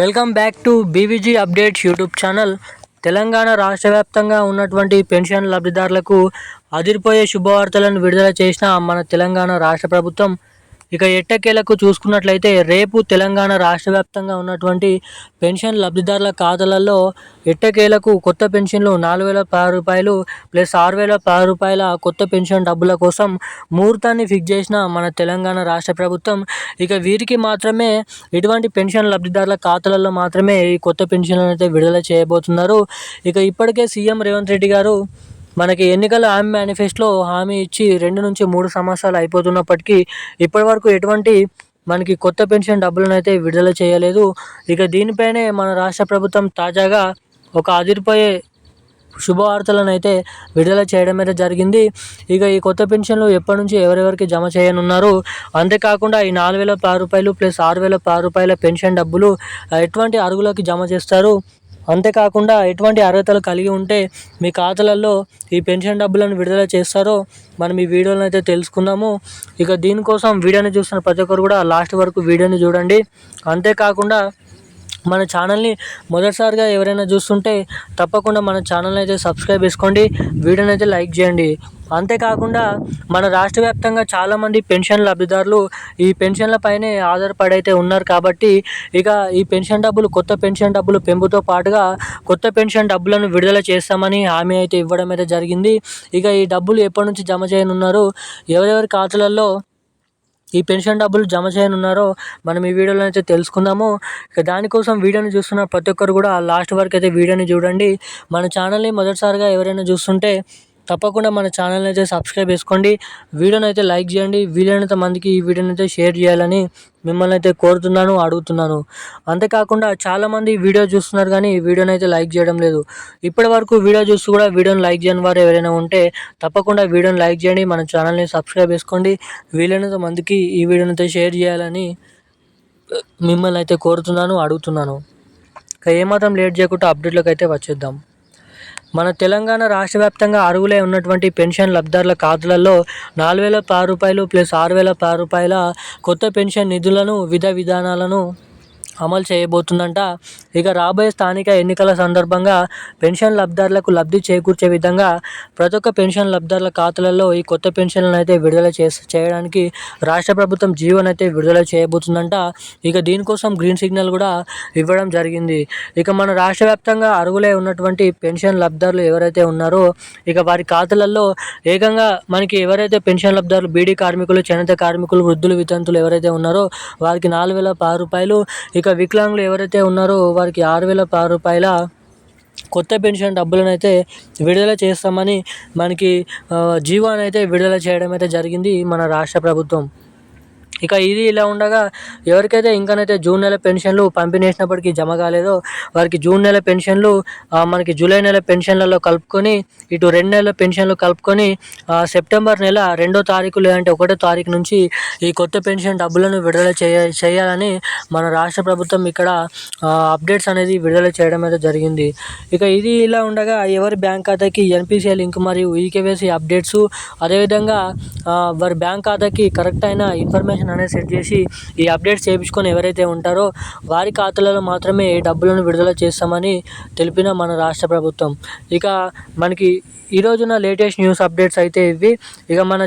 Welcome back to BVG updates YouTube channel. Telangana రాష్ట్ర వ్యాప్తంగా ఉన్నటువంటి పెన్షన్ లబ్ధిదారులకు అదిరిపోయే శుభవార్తలను విడుదల చేసిన మన తెలంగాణ రాష్ట్ర ప్రభుత్వం ఇక ఎట్టకేలకు చూసుకున్నట్లయితే రేపు తెలంగాణ రాష్ట్ర వ్యాప్తంగా ఉన్నటువంటి పెన్షన్ లబ్ధిదారుల ఖాతాలలో ఎట్టకేలకు కొత్త పెన్షన్లు నాలుగు వేల పది రూపాయలు ప్లస్ ఆరు వేల పది రూపాయల కొత్త పెన్షన్ డబ్బుల కోసం ముహూర్తాన్ని ఫిక్స్ చేసిన మన తెలంగాణ రాష్ట్ర ప్రభుత్వం. ఇక వీరికి మాత్రమే ఇటువంటి పెన్షన్ లబ్ధిదారుల ఖాతాలలో మాత్రమే ఈ కొత్త పెన్షన్లను అయితే విడుదల చేయబోతున్నారు. ఇక ఇప్పటికే సీఎం రేవంత్ రెడ్డి గారు మనకి ఎన్నికల హామీ మేనిఫెస్టోలో హామీ ఇచ్చి రెండు నుంచి మూడు సంవత్సరాలు అయిపోతున్నప్పటికీ ఇప్పటివరకు ఎటువంటి మనకి కొత్త పెన్షన్ డబ్బులను అయితే విడుదల చేయలేదు. ఇక దీనిపైనే మన రాష్ట్ర ప్రభుత్వం తాజాగా ఒక అదిరిపోయే శుభవార్తలను అయితే విడుదల చేయడం అయితే జరిగింది. ఇక ఈ కొత్త పెన్షన్లు ఎప్పటి నుంచి ఎవరెవరికి జమ చేయనున్నారు? అంతేకాకుండా ఈ నాలుగు వేల పది రూపాయలు ప్లస్ ఆరు వేల పది రూపాయల పెన్షన్ డబ్బులు ఎటువంటి అరుగులకి జమ చేస్తారు? అంతేకాకుండా ఎటువంటి అర్హతలు కలిగి ఉంటే మీ ఖాతాలలో ఈ పెన్షన్ డబ్బులను విడుదల చేస్తారో మనం ఈ వీడియోలో అయితే తెలుసుకుందాము. ఇక దీనికోసం వీడియోని చూస్తున్న ప్రతి ఒక్కరు కూడా లాస్ట్ వరకు వీడియోని చూడండి. అంతేకాకుండా మన ఛానల్ని మొదటిసారిగా ఎవరైనా చూస్తుంటే తప్పకుండా మన ఛానల్ని అయితే సబ్స్క్రైబ్ చేసుకోండి వీడియోని అయితే లైక్ చేయండి. అంతేకాకుండా మన రాష్ట్ర వ్యాప్తంగా చాలామంది పెన్షన్ లబ్ధిదారులు ఈ పెన్షన్లపైనే ఆధారపడి అయితే ఉన్నారు కాబట్టి ఇక ఈ పెన్షన్ డబ్బులు కొత్త పెన్షన్ డబ్బులు పెంపుతో పాటుగా కొత్త పెన్షన్ డబ్బులను విడుదల చేస్తామని హామీ అయితే ఇవ్వడం అయితే జరిగింది. ఇక ఈ డబ్బులు ఎప్పటి నుంచి జమ చేయనున్నారు ఎవరెవరి ఖాతాలలో ఈ పెన్షన్ డబ్బులు జమ చేయనున్నారో మనం ఈ వీడియోలో అయితే తెలుసుకుందాము. ఇక దానికోసం వీడియోని చూస్తున్న ప్రతి ఒక్కరు కూడా లాస్ట్ వరకు అయితే వీడియోని చూడండి. మన ఛానల్ని మొదటిసారిగా ఎవరైనా చూస్తుంటే తప్పకుండా మన ఛానల్ని అయితే సబ్స్క్రైబ్ చేసుకోండి. వీడియోని అయితే లైక్ చేయండి. వీలైనంత మందికి ఈ వీడియోని అయితే షేర్ చేయాలని మిమ్మల్ని అయితే కోరుతున్నాను అడుగుతున్నాను. అంతేకాకుండా చాలామంది వీడియో చూస్తున్నారు కానీ ఈ వీడియోని అయితే లైక్ చేయడం లేదు. ఇప్పటి వరకు వీడియో చూస్తూ కూడా వీడియోని లైక్ చేయని వారు ఎవరైనా ఉంటే తప్పకుండా వీడియోని లైక్ చేయండి. మన ఛానల్ని సబ్స్క్రైబ్ చేసుకోండి. వీలైనంత మందికి ఈ వీడియోని అయితే షేర్ చేయాలని మిమ్మల్ని అయితే కోరుతున్నాను అడుగుతున్నాను. ఇక ఏమాత్రం లేట్ చేయకుండా అప్డేట్లోకి అయితే వచ్చేద్దాం. మన తెలంగాణ రాష్ట్ర వ్యాప్తంగా అర్హులై ఉన్నటువంటి పెన్షన్ లబ్ధారుల ఖాతాలలో నాలుగు వేల పది రూపాయలు ప్లస్ ఆరు వేల పది రూపాయల కొత్త పెన్షన్ నిధులను విధ విధానాలను అమలు చేయబోతుందంట. ఇక రాబోయే స్థానిక ఎన్నికల సందర్భంగా పెన్షన్ లబ్ధారులకు లబ్ధి చేకూర్చే విధంగా ప్రతి ఒక్క పెన్షన్ లబ్ధారుల ఖాతాలలో ఈ కొత్త పెన్షన్లను అయితే విడుదల చేసి చేయడానికి రాష్ట్ర ప్రభుత్వం జీవోని అయితే విడుదల చేయబోతుందంట. ఇక దీనికోసం గ్రీన్ సిగ్నల్ కూడా ఇవ్వడం జరిగింది. ఇక మన రాష్ట్ర వ్యాప్తంగా అర్హులై ఉన్నటువంటి పెన్షన్ లబ్ధారులు ఎవరైతే ఉన్నారో ఇక వారి ఖాతాలలో ఏకంగా మనకి ఎవరైతే పెన్షన్ లబ్ధారులు బీడీ కార్మికులు చేనేత కార్మికులు వృద్ధులు వితంతులు ఎవరైతే ఉన్నారో వారికి నాలుగు వేల పది రూపాయలు ఇక వికలాంగులు ఎవరైతే ఉన్నారో వారికి ఆరు వేల రూపాయల కొత్త పెన్షన్ డబ్బులను అయితే విడుదల చేస్తామని మనకి జీవానైతే అయితే విడుదల చేయడం అయితే జరిగింది మన రాష్ట్ర ప్రభుత్వం. ఇక ఇది ఇలా ఉండగా ఎవరికైతే ఇంకనైతే జూన్ నెల పెన్షన్లు పంపిణీ చేసినప్పటికీ జమ కాలేదో వారికి జూన్ నెల పెన్షన్లు మనకి జూలై నెల పెన్షన్లలో కలుపుకొని ఇటు రెండు నెలల పెన్షన్లు కలుపుకొని సెప్టెంబర్ నెల రెండో తారీఖు లేదంటే ఒకటో తారీఖు నుంచి ఈ కొత్త పెన్షన్ డబ్బులను విడుదల చేయ చేయాలని మన రాష్ట్ర ప్రభుత్వం ఇక్కడ అప్డేట్స్ అనేది విడుదల చేయడం అయితే జరిగింది. ఇక ఇది ఇలా ఉండగా ఎవరి బ్యాంక్ ఖాతాకి ఎన్పిసిఐ లింక్ మరియు ఈకేవైసీ అప్డేట్స్ అదేవిధంగా వారి బ్యాంక్ ఖాతాకి కరెక్ట్ అయిన ఇన్ఫర్మేషన్ అనేది సెట్ చేసి ఈ అప్డేట్స్ చేయించుకొని ఎవరైతే ఉంటారో వారి ఖాతాలలో మాత్రమే డబ్బులను విడుదల చేస్తామని తెలిపిన మన రాష్ట్ర ప్రభుత్వం. ఇక మనకి ఈ రోజున లేటెస్ట్ న్యూస్ అప్డేట్స్ అయితే ఇవి. ఇక మన